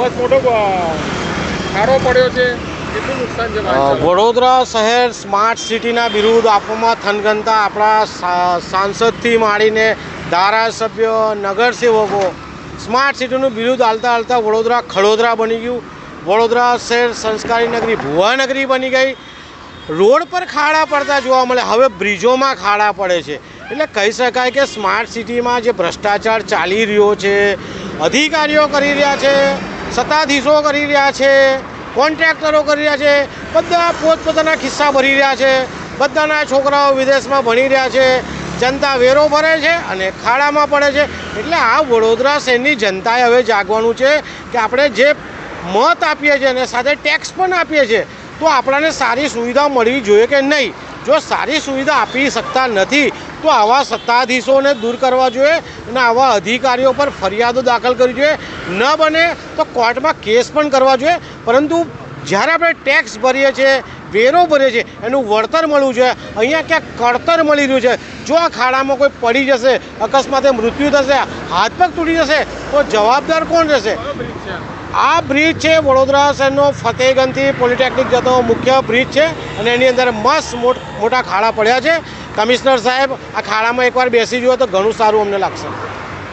બસ મોટો ખાડો પડ્યો છે? વડોદરા શહેર સ્માર્ટ સિટીના બિરુદ આપવામાં થનગનતા. આપણા સાંસદથી માંડીને ધારાસભ્ય, નગરસેવકો સ્માર્ટ સિટીનું બિરુદ હાલતા હાલતા વડોદરા ખડોદરા બની ગયું. વડોદરા શહેર સંસ્કારી નગરી ભુવાનગરી બની ગઈ. રોડ પર ખાડા પડતા જોવા મળે. હવે બ્રિજોમાં ખાડા પડે છે. એટલે કહી શકાય કે સ્માર્ટ સિટીમાં જે ભ્રષ્ટાચાર ચાલી રહ્યો છે, અધિકારીઓ કરી રહ્યા છે સત્તાધીશો કરી રહ્યા છે, કોન્ટ્રાક્ટરો કરી રહ્યા છે, બધા પોતપોતાના ખિસ્સા ભરી રહ્યા છે, બધાના છોકરાઓ વિદેશમાં ભણી રહ્યા છે, જનતા વેરો ભરે છે અને ખાડામાં પડે છે. એટલે આ વડોદરા શહેરની જનતાએ હવે જાગવાનું છે કે આપણે જે મત આપીએ છીએ અને સાથે ટેક્સ પણ આપીએ છીએ, તો આપણાને સારી સુવિધા મળવી જોઈએ કે નહીં? જો સારી સુવિધા આપી શકતા નથી તો આવા સત્તાધીશોને દૂર કરવા જોઈએ અને આવા અધિકારીઓ પર ફરિયાદો દાખલ કરવી જોઈએ. ન બને તો કોર્ટમાં કેસ પણ કરવા જોઈએ. પરંતુ જ્યારે આપણે ટેક્સ ભરીએ છીએ, વેરો ભરીએ છીએ, એનું વળતર મળવું જોઈએ. અહીંયા ક્યાંક કળતર મળી રહ્યું છે. જો આ ખાડામાં કોઈ પડી જશે, અકસ્માતે મૃત્યુ થશે, હાથ પગ તૂટી જશે, તો જવાબદાર કોણ રહેશે? આ? બ્રિજ છે વડોદરા શહેરનો ફતેહગંજથી પોલિટેકનિક જતો મુખ્ય બ્રિજ છે અને એની અંદર મસ્ત મોટા ખાડા પડ્યા છે. કમિશનર સાહેબ આ ખાડામાં એકવાર બેસી જુઓ તો ઘણું સારું અમને લાગશે.